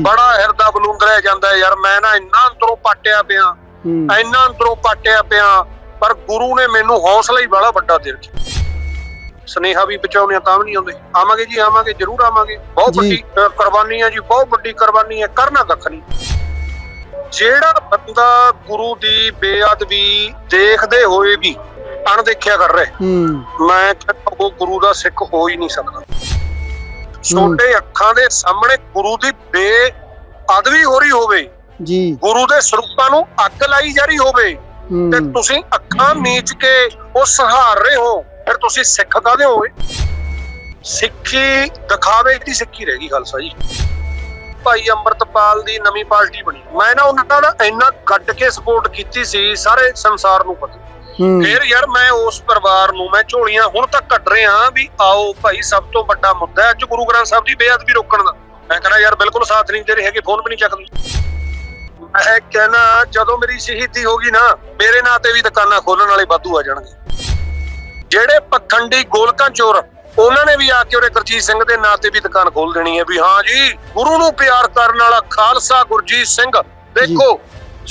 ਬੜਾ ਹਿਰਦਾ ਬਲੂੰਦਰਿਆ ਜਾਂਦਾ ਯਾਰ ਮੈਂ ਨਾ ਇੰਨਾ ਅੰਦਰੋਂ ਪਾਟਿਆ ਪਿਆ ਇੰਨਾ ਅੰਦਰੋਂ ਪਾਟਿਆ ਪਿਆ ਪਰ ਗੁਰੂ ਨੇ ਮੈਨੂੰ ਹੌਸਲਾ ਹੀ ਬੜਾ ਵੱਡਾ ਦੇ ਰੱਖਿਆ। ਸਨੇਹਾ ਵੀ ਬਚਾਉਣੇ ਤਾਂ ਵੀ ਨਹੀਂ ਆਉਂਦੇ। ਆਵਾਂਗੇ ਜੀ ਆਵਾਂਗੇ ਜ਼ਰੂਰ ਆਵਾਂਗੇ। ਬਹੁਤ। ਵੱਡੀ ਕੁਰਬਾਨੀ ਹੈ ਜੀ ਬਹੁਤ ਵੱਡੀ ਕੁਰਬਾਨੀ ਹੈ ਕਰਨਾ ਕੱਖ ਨਹੀਂ। ਜਿਹੜਾ ਬੰਦਾ ਗੁਰੂ ਦੀ ਬੇਅਦਬੀ ਦੇਖਦੇ ਹੋਏ ਵੀ ਅਣਦੇਖਿਆ ਕਰ ਰਿਹਾ ਹੂੰ। ਮੈਂ ਕਹਿੰਦਾ ਉਹ ਗੁਰੂ ਦਾ ਸਿੱਖ ਹੋ ਹੀ ਨਹੀਂ ਸਕਦਾ। ਛੋਟੇ ਅੱਖਾਂ ਦੇ ਸਾਹਮਣੇ ਗੁਰੂ ਦੀ ਬੇਅਦਬੀ ਹੋ ਰਹੀ ਹੋਵੇ ਜੀ। ਗੁਰੂ ਦੇ ਸਰੂਪਾਂ ਨੂੰ ਅੱਗ ਲਾਈ ਜਾ ਰਹੀ ਹੋਵੇ ਤੇ ਤੁਸੀਂ ਅੱਖਾਂ ਮੀਚ ਕੇ ਉਹ ਸਹਾਰ ਰਹੇ ਹੋ ਫਿਰ ਤੁਸੀਂ ਸਿੱਖ ਕਾਹਦੇ ਹੋਵੇ ਸਿੱਖੀ ਦਿਖਾਵੇ ਦੀ ਸਿੱਖੀ ਰਹਿ ਗਈ ਖਾਲਸਾ ਜੀ। ਭਾਈ ਅੰਮ੍ਰਿਤਪਾਲ ਦੀ ਨਵੀਂ ਪਾਰਟੀ ਬਣੀ। ਮੈਂ ਨਾ ਉਹਨਾਂ ਦਾ ਇੰਨਾ ਗੱਡ ਕੇ ਸਪੋਰਟ ਕੀਤੀ ਸੀ ਸਾਰੇ ਸੰਸਾਰ ਨੂੰ ਪਤਾ। ਫਿਰ ਯਾਰ ਮੈਂ ਉਸ ਪਰਿਵਾਰ ਨੂੰ, ਮੈਂ ਝੋਲੀਆਂ ਹੁਣ ਤੱਕ ਕੱਢ ਰਿਹਾ ਵੀ ਆਓ ਭਾਈ, ਸਭ ਤੋਂ ਵੱਡਾ ਮੁੱਦਾ ਹੈ ਅੱਜ ਗੁਰੂ ਗ੍ਰੰਥ ਸਾਹਿਬ ਦੀ ਬੇਅਦਬੀ ਰੋਕਣ ਦਾ। ਮੈਂ ਕਹਿੰਦਾ ਯਾਰ ਬਿਲਕੁਲ ਸਾਥ ਨਹੀਂ ਦੇ ਰਹੇ ਹੈਗੇ, ਫੋਨ ਵੀ ਨਹੀਂ ਚੱਕਦੇ। ਮੈਂ ਕਹਿੰਦਾ ਜਦੋਂ ਮੇਰੀ ਸ਼ਹੀਦੀ ਹੋਗੀ ਨਾ, ਮੇਰੇ ਨਾਂ ਤੇ ਵੀ ਦੁਕਾਨਾਂ ਖੋਲਣ ਵਾਲੇ ਵਾਧੂ ਆ ਜਾਣਗੇ। ਜਿਹੜੇ ਪਖੰਡੀ ਗੋਲਕਾਂ ਚੋਰ, ਉਹਨਾਂ ਨੇ ਵੀ ਆ ਕੇ ਉਹਰੇ ਗੁਰਜੀਤ ਸਿੰਘ ਦੇ ਨਾਂ ਤੇ ਵੀ ਦੁਕਾਨ ਖੋਲ ਦੇਣੀ ਹੈ ਵੀ ਹਾਂ ਜੀ, ਗੁਰੂ ਨੂੰ ਪਿਆਰ ਕਰਨ ਵਾਲਾ ਖਾਲਸਾ ਗੁਰਜੀਤ ਸਿੰਘ। ਦੇਖੋ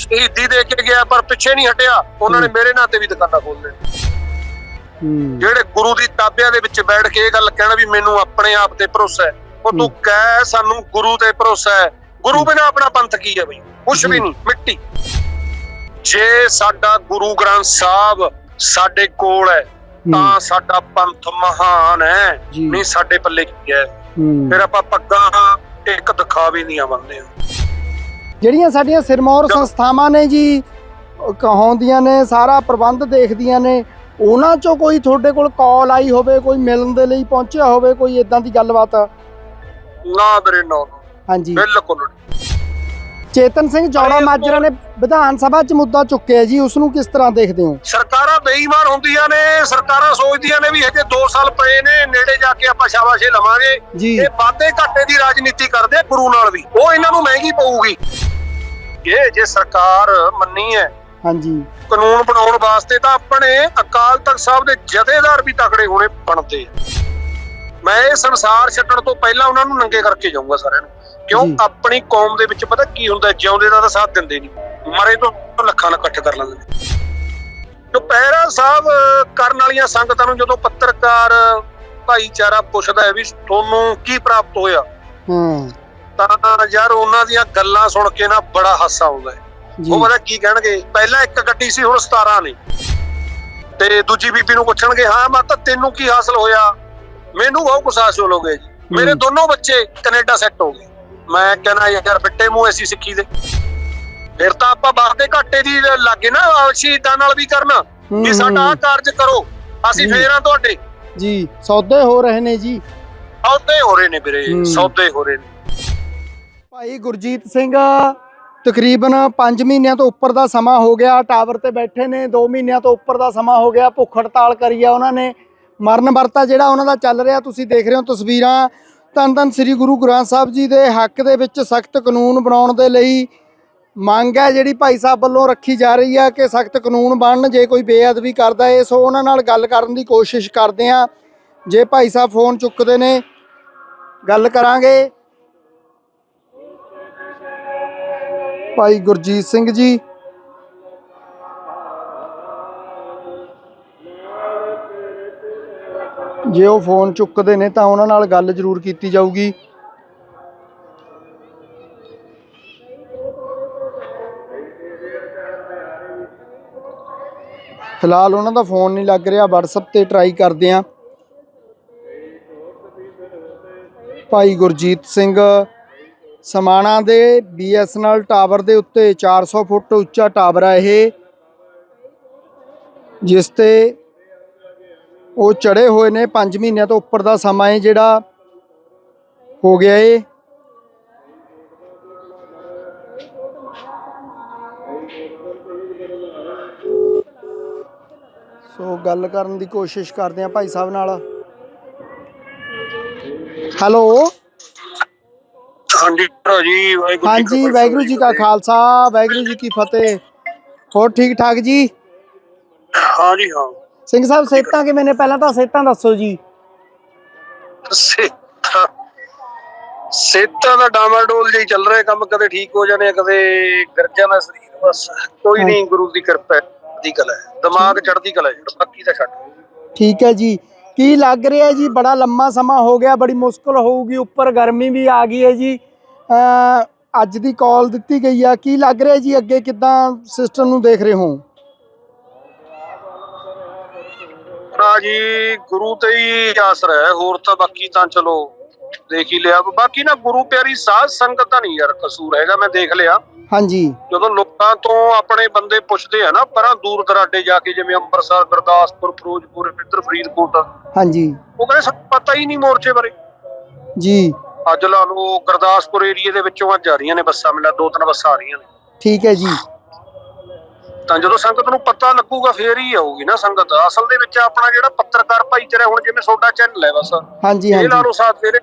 ਸ਼ਹੀਦੀ ਦੇ ਕੇ ਗਿਆ ਪਰ ਪਿੱਛੇ ਨਹੀਂ ਹਟਿਆ। ਉਹਨਾਂ ਨੇ ਮੇਰੇ ਨਾਂ ਤੇ ਵੀ ਦੁਕਾਨਾਂ ਖੋਲ ਹੂੰ। ਜਿਹੜੇ ਗੁਰੂ ਦੀ ਤਾਬਿਆਂ ਦੇ ਵਿੱਚ ਬੈਠ ਕੇ ਇਹ ਗੱਲ ਕਹਿਣਾ ਵੀ ਮੈਨੂੰ ਆਪਣੇ ਆਪ ਤੇ ਭਰੋਸਾ ਹੈ। ਉਹ ਤੂੰ ਕਹਿ ਸਾਨੂੰ ਗੁਰੂ ਤੇ ਭਰੋਸਾ ਹੈ। ਗੁਰੂ ਬਿਨਾ ਆਪਣਾ ਪੰਥ ਕੀ ਹੈ ਬਈ? ਕੁਛ ਵੀ। ਨਹੀਂ ਮਿੱਟੀ। ਜੇ ਸਾਡਾ ਗੁਰੂ ਗ੍ਰੰਥ ਸਾਹਿਬ ਸਾਡੇ ਕੋਲ ਹੈ ਤਾਂ ਸਾਡਾ ਪੰਥ ਮਹਾਨ ਹੈ। ਨਹੀਂ ਸਾਡੇ ਪੱਲੇ ਕੀ ਹੈ? ਹੂੰ। ਫਿਰ ਆਪਾਂ ਪੱਗਾਂ ਇੱਕ ਦਿਖਾਵੇ ਨਹੀਂ ਆਵੰਦੇ ਜਿਹੜੀਆਂ ਸਾਡੀਆਂ ਸਿਰਮੌਰ ਸੰਸਥਾਵਾਂ ਨੇ ਜੀ ਕਹਾਉਂਦੀਆਂ ਨੇ ਸਾਰਾ ਪ੍ਰਬੰਧ ਦੇਖਦੀਆਂ ਨੇ ਉਹਨਾਂ ਚੋਂ ਕੋਈ ਤੁਹਾਡੇ ਕੋਲ ਕਾਲ ਆਈ ਹੋਵੇ ਕੋਈ ਮਿਲਣ ਦੇ ਲਈ ਪਹੁੰਚਿਆ ਹੋਵੇ ਕੋਈ ਇਦਾਂ ਦੀ ਗੱਲਬਾਤ? ਨਾ ਵੀਰੇ ਨਾ ਨਾ, ਹਾਂਜੀ। ਬਿਲਕੁਲ ਨਹੀਂ। ਚੇਤਨ ਸਿੰਘ ਜੌੜਾ ਮਾਜਰਾ ਨੇ ਵਿਧਾਨ ਸਭਾ 'ਚ ਮੁੱਦਾ ਚੁੱਕਿਆ ਜੀ ਉਸ ਨੂੰ ਕਿਸ ਤਰ੍ਹਾਂ ਦੇਖਦੇ ਹੋ? ਸਰਕਾਰਾਂ ਬੇਈਮਾਨ ਹੁੰਦੀਆਂ ਨੇ ਸਰਕਾਰਾਂ ਸੋਚਦੀਆਂ ਨੇ ਵੀ ਹਜੇ 2 ਸਾਲ ਪਏ ਨੇ ਨੇੜੇ ਜਾ ਕੇ ਆਪਾਂ ਸ਼ਾਬਾਸ਼ੇ ਲਵਾਂਗੇ। ਇਹ ਵਾਧੇ ਘਾਟੇ ਦੀ ਰਾਜਨੀਤੀ ਕਰਦੇ ਗੁਰੂ ਨਾਲ ਵੀ। ਉਹ ਇਹਨਾਂ ਨੂੰ ਮਹਿੰਗੀ ਪਊਗੀ। ਇਹ ਜੇ ਸਰਕਾਰ ਮੰਨੀ ਹੈ ਹਾਂਜੀ। ਕਾਨੂੰਨ ਬਣਾਉਣ ਵਾਸਤੇ ਤਾਂ ਆਪਣੇ ਅਕਾਲ ਤਖਤ ਸਾਹਿਬ ਦੇ ਜਥੇਦਾਰ ਵੀ ਤਕੜੇ ਹੋਣੇ ਬਣਦੇ ਮੈਂ ਇਹ ਸੰਸਾਰ ਛੱਡਣ ਤੋਂ ਪਹਿਲਾਂ ਉਹਨਾਂ ਨੂੰ ਨੰਗੇ ਕਰਕੇ ਜਾਊਂਗਾ ਸਾਰਿਆਂ ਨੂੰ। ਕਿਉਂ। ਆਪਣੀ ਕੌਮ ਦੇ ਵਿੱਚ ਪਤਾ ਕੀ ਹੁੰਦਾ ਜਿਉਂਦੇ ਦਾ ਤਾਂ ਸਾਥ ਦਿੰਦੇ ਨਹੀਂ ਮਰੇ ਤੋਂ ਲੱਖਾਂ ਨਾਲ ਇਕੱਠ ਕਰ ਲੈਂਦੇ ਜੋ ਪਹਿਰਾ ਸਾਹਿਬ ਕਰਨ ਵਾਲੀਆਂ ਸੰਗਤਾਂ ਨੂੰ ਜਦੋਂ ਪੱਤਰਕਾਰ ਭਾਈਚਾਰਾ ਪੁੱਛਦਾ ਹੈ ਵੀ ਤੁਹਾਨੂੰ ਕੀ ਪ੍ਰਾਪਤ ਹੋਇਆ? ਹਾਂ। ਤਾਂ ਯਾਰ ਉਹਨਾਂ ਦੀਆਂ ਗੱਲਾਂ ਸੁਣ ਕੇ ਨਾ ਬੜਾ ਹਾਸਾ ਆਉਂਦਾ ਹੈ। ਉਹ ਪਤਾ ਕੀ ਕਹਿਣਗੇ? ਪਹਿਲਾਂ ਇੱਕ ਗੱਡੀ ਸੀ ਹੁਣ 17 ਨੇ। ਤੇ ਦੂਜੀ ਬੀਬੀ ਨੂੰ ਪੁੱਛਣਗੇ ਹਾਂ ਮਾਤਾ ਤੈਨੂੰ ਕੀ ਹਾਸਲ ਹੋਇਆ? ਮੈਨੂੰ ਬਹੁਤ ਕੁਛ ਹਾਸਲ ਹੋ ਗਿਆ ਜੀ। ਮੇਰੇ। ਦੋਨੋਂ ਬੱਚੇ ਕੈਨੇਡਾ ਸੈੱਟ ਹੋ ਗਏ। ਮੈਂ ਕਹਿੰਦਾ ਯਾਰ ਫਿੱਟੇ ਮੂੰਹ ਐਸੀ ਸਿੱਖੀ ਦੇ। ਫਿਰ ਤਾਂ ਆਪਾਂ ਬਾਹਰ ਦੇ ਘਾਟੇ ਦੀ ਲੱਗੇ ਨਾ ਸ਼ਹੀਦਾਂ ਨਾਲ ਵੀ ਕਰਨਾ ਵੀ ਸਾਡਾ ਆਹ। ਕਾਰਜ ਕਰੋ। ਅਸੀਂ। ਫੇਰ ਆ ਤੁਹਾਡੇ। ਜੀ ਸੌਦੇ ਹੋ ਰਹੇ ਨੇ ਜੀ। ਸੌਦੇ ਹੋ ਰਹੇ ਨੇ ਵੀਰੇ। ਸੌਦੇ ਹੋ ਰਹੇ ਨੇ। ਭਾਈ ਗੁਰਜੀਤ ਸਿੰਘ ਤਕਰੀਬਨ 5 ਮਹੀਨਿਆਂ ਤੋਂ ਉੱਪਰ ਦਾ ਸਮਾਂ ਹੋ ਗਿਆ। ਟਾਵਰ ਤੇ ਬੈਠੇ ਨੇ 2 ਮਹੀਨਿਆਂ ਤੋਂ ਉੱਪਰ ਦਾ ਸਮਾਂ ਹੋ ਗਿਆ। ਭੁੱਖ ਹੜਤਾਲ ਕਰੀ ਆ ਉਹਨਾਂ ਨੇ। ਮਰਨ ਵਰਤਾ ਜਿਹੜਾ ਉਹਨਾਂ ਦਾ ਚੱਲ ਰਿਹਾ ਤੁਸੀਂ ਦੇਖ ਰਹੇ ਹੋ ਤਸਵੀਰਾਂ। ਧੰਨ ਧੰਨ ਸ੍ਰੀ ਗੁਰੂ ਗ੍ਰੰਥ ਸਾਹਿਬ ਜੀ ਦੇ ਹੱਕ ਦੇ ਵਿੱਚ ਸਖਤ ਕਾਨੂੰਨ ਬਣਾਉਣ ਦੇ ਲਈ ਮੰਗ ਹੈ, ਜਿਹੜੀ ਭਾਈ ਸਾਹਿਬ ਵੱਲੋਂ ਰੱਖੀ ਜਾ ਰਹੀ ਹੈ ਕਿ ਸਖਤ ਕਾਨੂੰਨ ਬਣਨ, ਜੇ ਕੋਈ ਬੇਅਦਬੀ ਕਰਦਾ ਹੈ ਸੋ ਉਹਨਾਂ ਨਾਲ ਗੱਲ ਕਰਨ ਦੀ ਕੋਸ਼ਿਸ਼ ਕਰਦੇ ਆ ਜੇ ਭਾਈ ਸਾਹਿਬ ਫੋਨ ਚੁੱਕਦੇ ਨੇ, ਗੱਲ ਕਰਾਂਗੇ। ਭਾਈ ਗੁਰਜੀਤ ਸਿੰਘ ਜੀ। ਜੇ ਉਹ ਫੋਨ ਚੁੱਕਦੇ ਨੇ ਤਾਂ ਉਹਨਾਂ ਨਾਲ ਗੱਲ ਜ਼ਰੂਰ ਕੀਤੀ ਜਾਊਗੀ। ਫਿਲਹਾਲ ਉਹਨਾਂ ਦਾ ਫੋਨ ਨਹੀਂ ਲੱਗ ਰਿਹਾ, WhatsApp ਤੇ ਟਰਾਈ ਕਰਦੇ ਆਂ ਭਾਈ ਗੁਰਜੀਤ ਸਿੰਘ ਸਮਾਣਾ ਦੇ BSNL ਟਾਵਰ ਦੇ ਉੱਤੇ 400 ਫੁੱਟ ਉੱਚਾ ਟਾਵਰ ਹੈ ਇਹ, ਜਿਸ ਤੇ ਉਹ ਚੜੇ ਹੋਏ ਨੇ 5 ਮਹੀਨਿਆਂ ਤੋਂ ਉੱਪਰ ਦਾ ਸਮਾਂ ਹੈ ਜਿਹੜਾ ਹੋ ਗਿਆ ਏ। ਸੋ ਗੱਲ ਕਰਨ ਦੀ ਕੋਸ਼ਿਸ਼ ਕਰਦੇ ਆ ਭਾਈ ਸਾਹਿਬ ਨਾਲ। ਹੈਲੋ। ਹਾਂਜੀ ਭਰਾ ਜੀ ਵਾਹਿਗੁਰੂ ਹਾਂਜੀ ਵਾਹਿਗੁਰੂ ਜੀ ਕਾ ਖਾਲਸਾ ਵਾਹਿਗੁਰੂ ਜੀ ਕੀ ਫਤਿਹ। ਹੋਰ ਠੀਕ ਠਾਕ ਜੀ? ਹਾਂ ਜੀ ਹਾਂ। ਸਿੰਘ ਸਾਹਿਬ ਸੇਤਾਂ ਕਿਵੇਂ ਨੇ? ਪਹਿਲਾਂ ਤਾਂ ਸੇਤਾਂ ਦੱਸੋ ਜੀ। ਸੇਤਾ ਸੇਤਾਂ ਦਾ ਡਾਮਾਡੋਲ ਜਿਹੀ ਚੱਲ ਰਿਹਾ ਕੰਮ ਕਦੇ ਠੀਕ ਹੋ ਜਾਣੇ ਕਦੇ ਗਿਰ ਜਾਣਾ ਸਰੀਰ ਬਸ ਕੋਈ ਨਹੀਂ ਗੁਰੂ ਦੀ ਕਿਰਪਾ ਦੀ ਕਲਾ ਹੈ। ਦਿਮਾਗ ਚੜਦੀ ਕਲਾ ਹੈ ਬਾਕੀ ਤਾਂ ਛੱਡ। ਠੀਕ ਹੈ ਜੀ। ਕੀ ਲੱਗ ਰਿਹਾ ਜੀ? ਬੜਾ ਲੰਮਾ ਸਮਾਂ ਹੋ ਗਿਆ ਬੜੀ ਮੁਸ਼ਕਲ ਹੋਊਗੀ ਉੱਪਰ ਗਰਮੀ ਵੀ ਆ ਗਈ ਹੈ ਜੀ। ਅ ਅੱਜ ਦੀ ਕਾਲ ਦਿੱਤੀ ਗਈ ਆ। ਕੀ ਲੱਗ ਰਿਹਾ ਜੀ? ਅੱਗੇ ਕਿਦਾਂ ਸਿਸਟਮ ਨੂੰ ਦੇਖ ਰਹੇ ਹੋ? ਨਾ ਜੀ ਗੁਰੂ ਤੇ ਹੀ ਆਸਰਾ ਹੈ ਹੋਰ ਤਾਂ ਬਾਕੀ ਤਾਂ ਚਲੋ ਦੇਖ ਹੀ ਲਿਆ। ਬਾਕੀ ਨਾ ਗੁਰੂ ਪਿਆਰੀ ਸਾਧ ਸੰਗਤ ਦਾ ਨਹੀਂ ਯਾਰ ਕਸੂਰ ਹੈਗਾ ਮੈਂ ਦੇਖ ਲਿਆ। ਹਾਂਜੀ। ਜਦੋਂ ਲੋਕਾਂ ਤੋਂ ਆਪਣੇ ਬੰਦੇ ਪੁੱਛਦੇ ਆ ਨਾ ਪਰਾਂ ਦੂਰ ਦਰਾਡੇ ਜਾ ਕੇ ਜਿਵੇਂ ਅੰਮ੍ਰਿਤਸਰ ਗੁਰਦਾਸਪੁਰ ਫਿਰੋਜ਼ਪੁਰ ਇੱਧਰ ਫਰੀਦਕੋਟ ਹਾਂਜੀ। ਉਹ ਕਹਿੰਦੇ ਸਾਨੂੰ ਪਤਾ ਹੀ ਨਹੀਂ ਮੋਰਚੇ ਬਾਰੇ। ਜੀ। ਅੱਜ ਲਾ ਲਓ ਗੁਰਦਾਸਪੁਰ ਏਰੀਏ ਦੇ ਵਿੱਚੋਂ ਅੱਜ ਆ ਰਹੀਆਂ ਨੇ ਬੱਸਾਂ ਮਿਲਾ ਦੋ ਤਿੰਨ ਬੱਸਾਂ ਆ ਰਹੀਆਂ ਨੇ। ਠੀਕ ਹੈ ਜੀ। ਤਾਂ ਜਦੋਂ ਸੰਗਤ ਨੂੰ ਪਤਾ ਲੱਗੂਗਾ ਫੇਰ ਹੀ ਆਊਗੀ ਨਾ ਸੰਗਤ। ਅਸਲ ਦੇ ਵਿੱਚ ਆਪਣਾ ਜਿਹੜਾ ਪੱਤਰਕਾਰ ਭਾਈਚਾਰਾ ਹੁਣ ਜਿਵੇਂ ਤੁਹਾਡਾ ਚੈਨਲ ਹੈ ਬਸ। ਹਾਂਜੀ ਇਹ ਹਾਂਜੀ। ਲਓ ਸਾਥ ਫੇਰ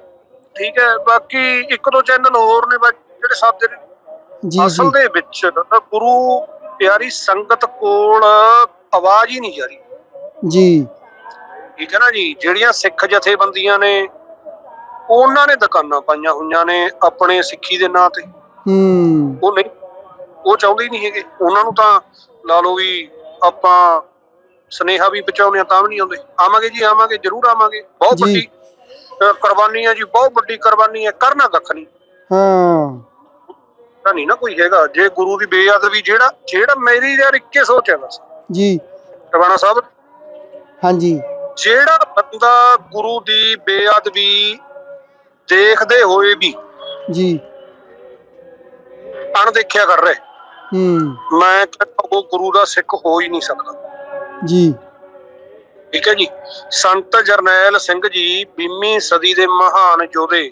ਠੀਕ ਹੈ ਬਾਕੀ ਇੱਕ ਦੋ ਚੈਨਲ ਹੋਰ ਨੇ ਜਿਹੜੇ ਸਾਥ ਦੇ। ਜੀ ਅਸਲ ਦੇ ਵਿੱਚ ਗੁਰੂ ਪਿਆਰੀ ਸੰਗਤ ਕੋਲ ਆਵਾਜ਼ ਹੀ ਨਹੀਂ ਜਾ ਰਹੀ। ਜੀ। ਠੀਕ ਹੈ ਨਾ ਜੀ ਜਿਹੜੀਆਂ ਸਿੱਖ ਜਥੇਬੰਦੀਆਂ ਨੇ ਉਹਨਾਂ ਨੇ ਦੁਕਾਨਾਂ ਪਾਈਆਂ ਹੋਈਆਂ ਨੇ ਆਪਣੇ ਸਿੱਖੀ ਦੇ ਨਾਂ ਤੇ। ਹੂੰ। ਉਹ ਨਹੀਂ ਉਹ ਚਾਹੁੰਦੇ ਹੀ ਨਹੀਂ ਹੈਗੇ। ਉਹਨਾਂ ਨੂੰ ਤਾਂ ਲਾ ਲਓ ਵੀ ਆਪਾਂ ਸਨੇਹਾ ਵੀ ਪਹੁੰਚਾਉਂਦੇ ਆ ਤਾਂ ਵੀ ਨਹੀਂ ਆਉਂਦੇ। ਆਵਾਂਗੇ ਜੀ ਆਵਾਂਗੇ ਜ਼ਰੂਰ ਆਵਾਂਗੇ। ਬਹੁਤ। ਵੱਡੀ ਕੁਰਬਾਨੀ ਹੈ ਜੀ ਬਹੁਤ ਵੱਡੀ ਕੁਰਬਾਨੀ ਹੈ ਕਰਨਾ ਕੱਖ ਨਹੀਂ। ਹਾਂ। ਤਾਂ ਨਹੀਂ ਨਾ ਕੋਈ ਹੈਗਾ। ਜੇ ਗੁਰੂ ਦੀ ਬੇਅਦਬੀ ਜਿਹੜਾ ਜਿਹੜਾ ਮੇਰੀ ਯਾਰ ਇੱਕੇ ਸੋਚ ਹੈ ਬਸ। ਜੀ। ਟਵਾਣਾ ਸਾਹਿਬ ਹਾਂਜੀ। ਜਿਹੜਾ ਬੰਦਾ ਗੁਰੂ ਦੀ ਬੇਅਦਬੀ ਦੇਖਦੇ ਹੋਏ ਵੀ ਜੀ। ਅਣਦੇਖਿਆ ਕਰ ਰਿਹਾ ਹੂੰ। ਮੈਂ ਕਹਿੰਦਾ ਉਹ ਗੁਰੂ ਦਾ ਸਿੱਖ ਹੋ ਹੀ ਨਹੀਂ ਸਕਦਾ। ਜੀ। ਠੀਕ ਹੈ ਜੀ। ਸੰਤ ਜਰਨੈਲ ਸਿੰਘ ਜੀ 20ਵੀਂ ਸਦੀ ਦੇ ਮਹਾਨ ਯੋਧੇ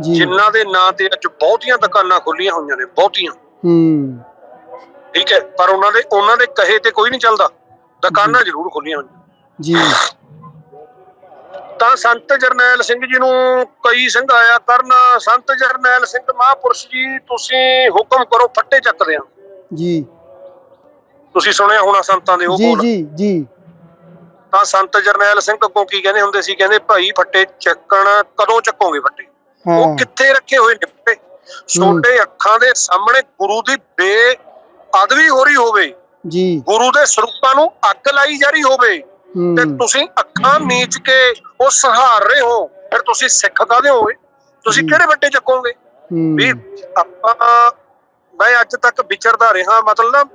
ਜਿਨ੍ਹਾਂ ਦੇ ਨਾਂ ਤੇ ਅੱਜ ਬਹੁਤੀਆਂ ਦੁਕਾਨਾਂ ਖੁੱਲੀਆਂ ਹੋਈਆਂ ਨੇ ਬਹੁਤੀਆਂ। ਹੂੰ। ਠੀਕ ਹੈ। ਪਰ ਉਹਨਾਂ ਦੇ ਉਹਨਾਂ ਦੇ ਕਹੇ ਤੇ ਕੋਈ ਨਹੀਂ ਚੱਲਦਾ। ਦੁਕਾਨਾਂ ਜ਼ਰੂਰ ਖੁੱਲੀਆਂ ਹੋਈਆਂ। ਜੀ। ਤਾਂ ਸੰਤ ਜਰਨੈਲ ਸਿੰਘ ਜੀ ਨੂੰ ਕਈ ਸਿੰਘ ਆਇਆ ਕਰਨ। ਸੰਤ ਜਰਨੈਲ ਸਿੰਘ ਮਹਾਂਪੁਰਸ਼ ਜੀ ਤੁਸੀਂ ਹੁਕਮ ਕਰੋ ਫੱਟੇ ਚੱਕਦੇ ਆ। ਜੀ। ਤੁਸੀਂ ਸੁਣਿਆ ਹੋਣਾ ਸੰਤਾਂ ਦੇ ਉਹ ਜੀ ਬੋਲ ਜੀ ਜੀ। ਤਾਂ ਸੰਤ ਜਰਨੈਲ ਸਿੰਘ ਅੱਗੋਂ ਕੀ ਕਹਿੰਦੇ ਹੁੰਦੇ ਸੀ? ਕਹਿੰਦੇ ਭਾਈ ਫੱਟੇ ਚੱਕਣ ਕਦੋਂ ਚੱਕੋਗੇ ਫੱਟੇ? ਹਾਂ। ਉਹ ਕਿੱਥੇ ਰੱਖੇ ਹੋਏ ਨੇ ਫੱਟੇ? ਛੋਟੇ ਅੱਖਾਂ ਦੇ ਸਾਹਮਣੇ ਗੁਰੂ ਦੀ ਬੇਅਦਬੀ ਹੋ ਰਹੀ ਹੋਵੇ। ਜੀ। ਗੁਰੂ ਦੇ ਸਰੂਪਾਂ ਨੂੰ ਅੱਗ ਲਾਈ ਜਾ ਰਹੀ ਹੋਵੇ। ਤੇ ਹੂੰ ਤੁਸੀਂ ਅੱਖਾਂ ਮੀਚ ਕੇ ਉਹ ਸਹਾਰ ਰਹੇ ਹੋ। ਫਿਰ ਤੁਸੀਂ ਸਿੱਖ ਕਾਹਦੇ ਹੋਵੇ ਤੁਸੀਂ। ਕਿਹੜੇ ਵੱਟੇ ਚੱਕੋਗੇ? ਵੀ ਹੂੰ ਆਪਾਂ ਅੱਜ ਤੱਕ ਵਿਚਰਦਾ ਰਿਹਾ ਮਤਲਬ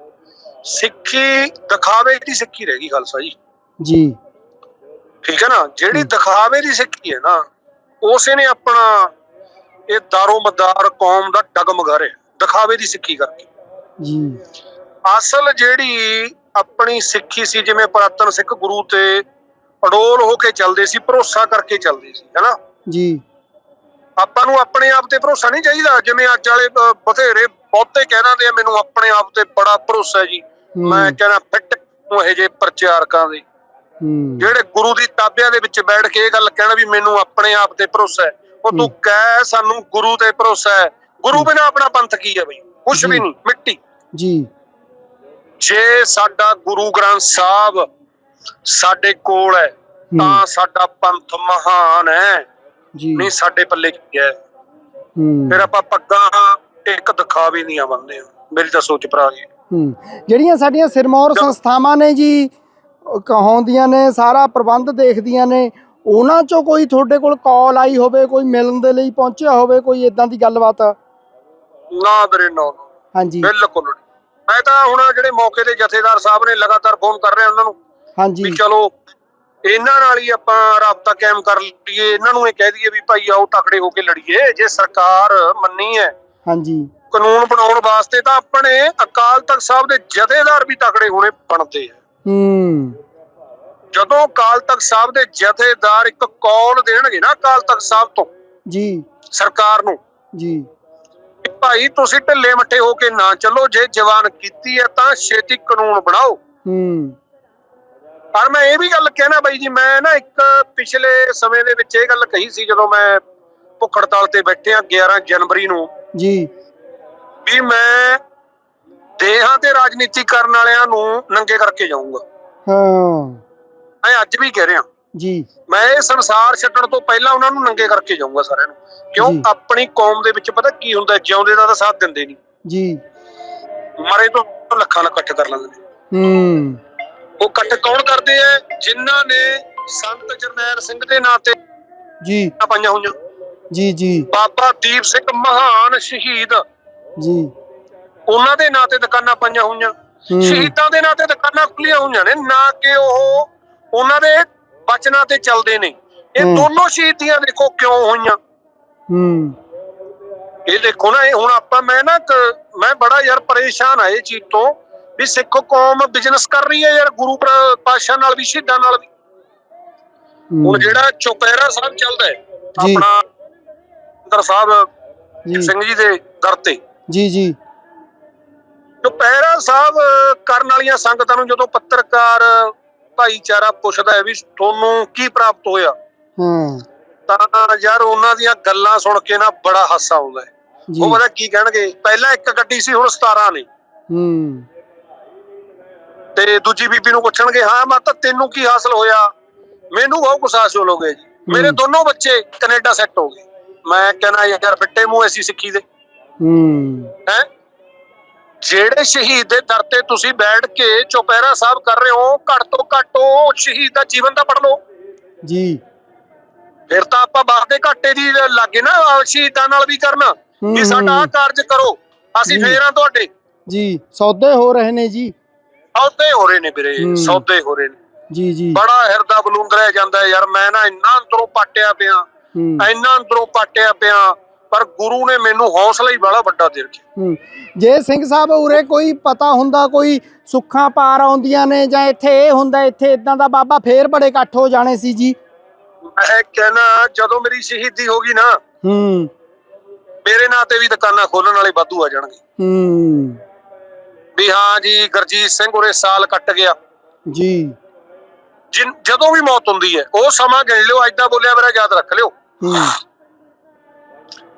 ਸਿੱਖੀ ਦਿਖਾਵੇ ਦੀ ਸਿੱਖੀ ਰਹਿ ਗਈ ਖਾਲਸਾ ਜੀ। ਜੀ। ਠੀਕ ਹੈ ਨਾ? ਜਿਹੜੀ। ਦਿਖਾਵੇ ਦੀ ਸਿੱਖੀ ਹੈ ਨਾ ਉਸੇ ਨੇ ਆਪਣਾ ਇਹ ਦਾਰੋ ਮਦਾਰ ਕੌਮ ਦਾ ਡਗਮਗਾ ਰਿਹਾ ਦਿਖਾਵੇ ਦੀ ਸਿੱਖੀ ਕਰਕੇ। ਜੀ। ਅਸਲ ਜਿਹੜੀ ਆਪਣੀ ਸਿੱਖੀ ਸੀ ਜਿਵੇਂ ਪੁਰਾਤਨ ਸਿੱਖ ਗੁਰੂ ਤੇ ਅਡੋਲ ਹੋ ਕੇ ਚੱਲਦੇ ਸੀ ਭਰੋਸਾ ਕਰਕੇ ਚੱਲਦੇ ਸੀ ਹੈਨਾ ਜੀ। ਆਪਾਂ ਨੂੰ ਆਪਣੇ ਆਪ ਤੇ ਭਰੋਸਾ ਨਹੀਂ ਚਾਹੀਦਾ ਜਿਵੇਂ ਅੱਜ ਵਾਲੇ ਬਥੇਰੇ ਬਹੁਤੇ ਕਹਿ ਦਿੰਦੇ ਆ ਮੈਨੂੰ ਆਪਣੇ ਆਪ ਤੇ ਬੜਾ ਭਰੋਸਾ ਹੈ ਜੀ। ਮੈਂ ਕਹਿੰਦਾ ਫਿੱਟ ਨੂੰ ਇਹ ਜੇ ਪ੍ਰਚਾਰਕਾਂ ਦੇ? ਜਿਹੜੇ ਗੁਰੂ ਦੀ ਤਾਬਿਆਂ ਦੇ ਵਿੱਚ ਬੈਠ ਕੇ ਇਹ ਗੱਲ ਕਹਿਣਾ ਵੀ ਮੈਨੂੰ ਆਪਣੇ ਆਪ ਤੇ ਭਰੋਸਾ ਹੈ। ਉਹ ਤੂੰ। ਕਹਿ ਸਾਨੂੰ ਗੁਰੂ ਤੇ ਭਰੋਸਾ ਹੈ। ਗੁਰੂ ਬਿਨਾ ਆਪਣਾ ਪੰਥ ਕੀ ਹੈ ਬਈ? ਕੁਛ ਵੀ। ਨਹੀਂ ਮਿੱਟੀ। ਜੀ। ਜੇ ਸਾਡਾ ਗੁਰੂ ਗ੍ਰੰਥ ਸਾਹਿਬ ਸਾਡੇ ਕੋਲ ਹੈ ਹੂੰ, ਤਾਂ ਸਾਡਾ ਪੰਥ ਮਹਾਨ ਹੈ। ਜੀ। ਨਹੀਂ ਸਾਡੇ ਪੱਲੇ ਕੀ ਹੈ? ਹੂੰ। ਫਿਰ ਆਪਾਂ ਪੱਗਾਂ ਇੱਕ ਦਿਖਾਵੇ ਨਹੀਂ ਆਵੰਦੇ ਮੇਰੀ ਤਾਂ ਸੋਚ ਭਰਾ ਜੀ। ਹੂੰ। ਜਿਹੜੀਆਂ ਸਾਡੀਆਂ ਸਿਰਮੌਰ। ਸੰਸਥਾਵਾਂ ਨੇ ਜੀ ਕਹਾਉਂਦੀਆਂ ਨੇ ਸਾਰਾ ਪ੍ਰਬੰਧ ਦੇਖਦੀਆਂ ਨੇ ਉਹਨਾਂ ਚੋਂ ਕੋਈ ਤੁਹਾਡੇ ਕੋਲ ਕਾਲ ਆਈ ਹੋਵੇ ਕੋਈ ਮਿਲਣ ਦੇ ਲਈ ਪਹੁੰਚਿਆ ਹੋਵੇ ਕੋਈ ਇਦਾਂ ਦੀ ਗੱਲਬਾਤ? ਨਾ ਵੀਰੇ ਨਾ ਹਾਂਜੀ। ਬਿਲਕੁਲ ਮੈਂ ਤਾਂ ਹੁਣ ਜਿਹੜੇ ਮੌਕੇ ਤੇ ਜਥੇਦਾਰ ਸਾਹਿਬ ਨੇ ਲਗਾਤਾਰ ਫੋਨ ਕਰ ਰਹੇ ਉਹਨਾਂ ਨੂੰ ਹਾਂਜੀ। ਵੀ ਚਲੋ ਇਹਨਾਂ ਨਾਲ ਹੀ ਆਪਾਂ ਰਾਬਤਾ ਕਾਇਮ ਕਰ ਲਈਏ। ਇਹਨਾਂ ਨੂੰ ਇਹ ਕਹਿ ਦਈਏ ਵੀ ਭਾਈ ਆਓ ਤਕੜੇ ਹੋ ਕੇ ਲੜੀਏ। ਜੇ ਸਰਕਾਰ ਮੰਨੀ ਹੈ ਹਾਂਜੀ। ਕਾਨੂੰਨ ਬਣਾਉਣ ਵਾਸਤੇ ਤਾਂ ਆਪਣੇ ਅਕਾਲ ਤਖਤ ਸਾਹਿਬ ਦੇ ਜਥੇਦਾਰ ਵੀ ਤਕੜੇ ਹੋਣੇ ਬਣਦੇ ਆ। ਹੂੰ। ਜਦੋਂ ਅਕਾਲ ਤਖਤ ਸਾਹਿਬ ਦੇ ਜਥੇਦਾਰ ਇੱਕ ਕੌਲ ਦੇਣਗੇ ਨਾ ਅਕਾਲ ਤਖਤ ਸਾਹਿਬ ਤੋਂ ਜੀ। ਸਰਕਾਰ ਨੂੰ ਜੀ। ਭਾਈ ਤੁਸੀਂ ਢਿੱਲੇ ਮੱਠੇ ਹੋ ਕੇ ਨਾ ਚੱਲੋ ਜੇ ਜਵਾਨ ਕੀਤੀ ਹੈ ਤਾਂ ਛੇਤੀ ਕਾਨੂੰਨ ਬਣਾਓ। ਹੂੰ। ਪਰ ਮੈਂ ਇਹ ਵੀ ਗੱਲ ਕਹਿਣਾ ਬਾਈ ਜੀ ਮੈਂ ਨਾ ਇੱਕ ਪਿਛਲੇ ਸਮੇਂ ਦੇ ਵਿੱਚ ਇਹ ਗੱਲ ਕਹੀ ਸੀ ਜਦੋਂ ਮੈਂ ਭੁੱਖ ਹੜਤਾਲ ਤੇ ਬੈਠਿਆ 11 ਜਨਵਰੀ ਨੂੰ ਜੀ। ਵੀ ਮੈਂ ਦੇਹਾਂ ਤੇ ਰਾਜਨੀਤੀ ਕਰਨ ਵਾਲਿਆਂ ਨੂੰ ਨੰਗੇ ਕਰਕੇ ਜਾਊਂਗਾ। ਹਾਂ। ਮੈਂ ਅੱਜ ਵੀ ਕਹਿ ਰਿਹਾ। ਜੀ। ਮੈਂ ਇਹ ਸੰਸਾਰ ਛੱਡਣ ਤੋਂ ਪਹਿਲਾਂ ਉਹਨਾਂ ਨੂੰ ਨੰਗੇ ਕਰਕੇ ਜਾਊਂਗਾ ਸਾਰਿਆਂ ਨੂੰ। ਕਿਉਂ। ਆਪਣੀ ਕੌਮ ਦੇ ਵਿੱਚ ਪਤਾ ਕੀ ਹੁੰਦਾ? ਜਿਉਂਦੇ ਦਾ ਤਾਂ ਸਾਥ ਦਿੰਦੇ ਨਹੀਂ ਜੀ। ਮਰੇ ਤੋਂ ਲੱਖਾਂ ਨਾਲ ਇਕੱਠ ਕਰ ਲੈਂਦੇ ਨੇ। ਹੂੰ। ਉਹ ਇਕੱਠ ਕੌਣ ਕਰਦੇ ਆ? ਜਿਨ੍ਹਾਂ ਨੇ ਸੰਤ ਜਰਨੈਲ ਸਿੰਘ ਦੇ ਨਾਂ ਤੇ ਜੀ। ਪਾਈਆਂ ਹੋਈਆਂ। ਜੀ ਜੀ। ਬਾਬਾ ਦੀਪ ਸਿੰਘ ਮਹਾਨ ਸ਼ਹੀਦ। ਜੀ। ਉਹਨਾਂ ਦੇ ਨਾਂ ਤੇ ਦੁਕਾਨਾਂ ਪਾਈਆਂ ਹੋਈਆਂ। ਸ਼ਹੀਦਾਂ ਦੇ ਨਾਂ ਤੇ ਦੁਕਾਨਾਂ ਖੁੱਲੀਆਂ ਹੋਈਆਂ ਨੇ ਨਾ ਕਿ ਉਹ ਉਹਨਾਂ ਦੇ ਬਚਨਾਂ ਤੇ ਚੱਲਦੇ ਨੇ। ਇਹ। ਦੋਨੋਂ ਸ਼ਹੀਦੀਆਂ ਦੇਖੋ ਕਿਉਂ ਹੋਈਆਂ। ਹੂੰ। ਇਹ ਦੇਖੋ ਨਾ ਇਹ ਹੁਣ ਆਪਾਂ ਮੈਂ ਨਾ ਮੈਂ ਬੜਾ ਯਾਰ ਪਰੇਸ਼ਾਨ ਆ ਇਹ ਚੀਜ਼ ਤੋਂ ਵੀ ਸਿੱਖ ਕੌਮ ਬਿਜ਼ਨਸ ਕਰ ਰਹੀ ਹੈ ਯਾਰ ਗੁਰੂ ਪਾਤਸ਼ਾਹ ਨਾਲ ਵੀ ਸ਼ਹੀਦਾਂ ਨਾਲ ਵੀ। ਹੁਣ ਜਿਹੜਾ ਚੁਪਹਿਰਾ ਸਾਹਿਬ ਚੱਲਦਾ ਹੈ। ਆਪਣਾ ਅੰਦਰ ਸਾਹਿਬ ਸਿੰਘ ਜੀ ਦੇ ਦਰ ਤੇ। ਜੀ ਜੀ। ਚੁਪਹਿਰਾ ਸਾਹਿਬ ਕਰਨ ਵਾਲੀਆਂ ਸੰਗਤਾਂ ਨੂੰ ਜਦੋਂ ਪੱਤਰਕਾਰ ਭਾਈਚਾਰਾ ਪੁੱਛਦਾ ਹੈ ਵੀ ਤੁਹਾਨੂੰ ਕੀ ਪ੍ਰਾਪਤ ਹੋਇਆ ਹਾਂ। ਤਾਂ ਯਾਰ ਉਹਨਾਂ ਦੀਆਂ ਗੱਲਾਂ ਸੁਣ ਕੇ ਨਾ ਬੜਾ ਹਾਸਾ ਆਉਂਦਾ ਹੈ। ਉਹ ਪਤਾ ਕੀ ਕਹਿਣਗੇ ਪਹਿਲਾਂ ਇੱਕ ਗੱਡੀ ਸੀ ਹੁਣ 17 ਨੇ। ਹੂੰ। ਤੇ ਦੂਜੀ ਬੀਬੀ ਨੂੰ ਪੁੱਛਣਗੇ ਹਾਂ ਮਾਤਾ ਤੈਨੂੰ ਕੀ ਹਾਸਲ ਹੋਇਆ? ਮੈਨੂੰ ਬਹੁਤ ਹੋ ਗਿਆ ਜੀ। ਮੇਰੇ। ਦੋਨੋਂ ਬੱਚੇ ਕੈਨੇਡਾ ਸੈੱਟ ਹੋ ਗਏ। ਮੈਂ ਕਹਿੰਦਾ ਯਾਰ ਫਿੱਟੇ ਮੂੰਹ ਐਸੀ ਸਿੱਖੀ ਦੇ। ਹੂੰ। ਹੈ? ਜਿਹੜੇ ਸ਼ਹੀਦ ਦੇ ਦਰ ਤੇ ਤੁਸੀਂ ਬੈਠ ਕੇ ਚੁਪਹਿਰਾ ਸਾਹਿਬ ਕਰ ਰਹੇ ਹੋ ਘੱਟ ਤੋਂ ਘੱਟ ਉਹ ਸ਼ਹੀਦ ਦਾ ਜੀਵਨ ਤਾਂ ਪੜ ਲਓ। ਜੀ। ਫਿਰ ਤਾਂ ਆਪਾਂ ਬਾਪ ਦੇ ਘਾਟੇ ਦੀ ਲੱਗੇ ਨਾ ਸ਼ਹੀਦਾਂ ਨਾਲ ਵੀ ਕਰਨਾ ਵੀ ਸਾਡਾ ਆਹ। ਕਾਰਜ ਕਰੋ। ਅਸੀਂ ਜੀ। ਫੇਰ ਆ ਤੁਹਾਡੇ। ਜੀ ਸੌਦੇ ਹੋ ਰਹੇ ਨੇ ਜੀ। ਸੌਦੇ ਹੋ ਰਹੇ ਨੇ ਵੀਰੇ ਹੂੰ। ਸੌਦੇ ਹੋ ਰਹੇ ਨੇ। ਜੀ ਜੀ। ਬੜਾ ਹਿਰਦਾ ਬਲੂੰਦਰਿਆ ਜਾਂਦਾ ਯਾਰ ਮੈਂ ਨਾ ਇੰਨਾ ਅੰਦਰੋਂ ਪਾਟਿਆ ਪਿਆ। ਇੰਨਾ ਅੰਦਰੋਂ ਪਾਟਿਆ ਪਿਆ ਪਰ ਗੁਰੂ ਨੇ ਮੈਨੂੰ ਹੌਸਲਾ ਹੀ ਬੜਾ ਵੱਡਾ ਦੇ ਰੱਖਿਆ। ਜੇ ਸਿੰਘ ਸਾਹਿਬ ਉਰੇ ਕੋਈ ਪਤਾ ਹੁੰਦਾ ਕੋਈ ਸੁੱਖਾਂ ਪਾਰ ਆਉਂਦੀਆਂ ਨੇ ਜਾਂ ਇੱਥੇ ਇਹ ਹੁੰਦਾ ਇੱਥੇ ਇਦਾਂ ਦਾ ਬਾਬਾ ਫੇਰ ਬੜੇ ਇਕੱਠ ਹੋ ਜਾਣੇ ਸੀ ਜੀ। ਮੈਂ ਕਹਿਣਾ ਜਦੋਂ ਮੇਰੀ ਸ਼ਹੀਦੀ ਹੋ ਗਈ ਨਾ ਹੂੰ। ਮੇਰੇ ਨਾਂ ਤੇ ਵੀ ਦੁਕਾਨਾਂ ਖੋਲਣ ਵਾਲੇ ਵਾਧੂ ਆ ਜਾਣਗੇ। ਹੂੰ। ਵੀ ਹਾਂ ਜੀ ਗਰਜੀਤ ਸਿੰਘ ਉਰੇ ਸਾਲ ਕੱਟ ਗਿਆ। ਜੀ। ਜਦੋਂ ਵੀ ਮੌਤ ਹੁੰਦੀ ਹੈ ਉਹ ਸਮਾਂ ਗਿਣ ਲਿਓ ਅੱਜ ਦਾ ਬੋਲਿਆ ਮੇਰਾ ਯਾਦ ਰੱਖ ਲਿਓ।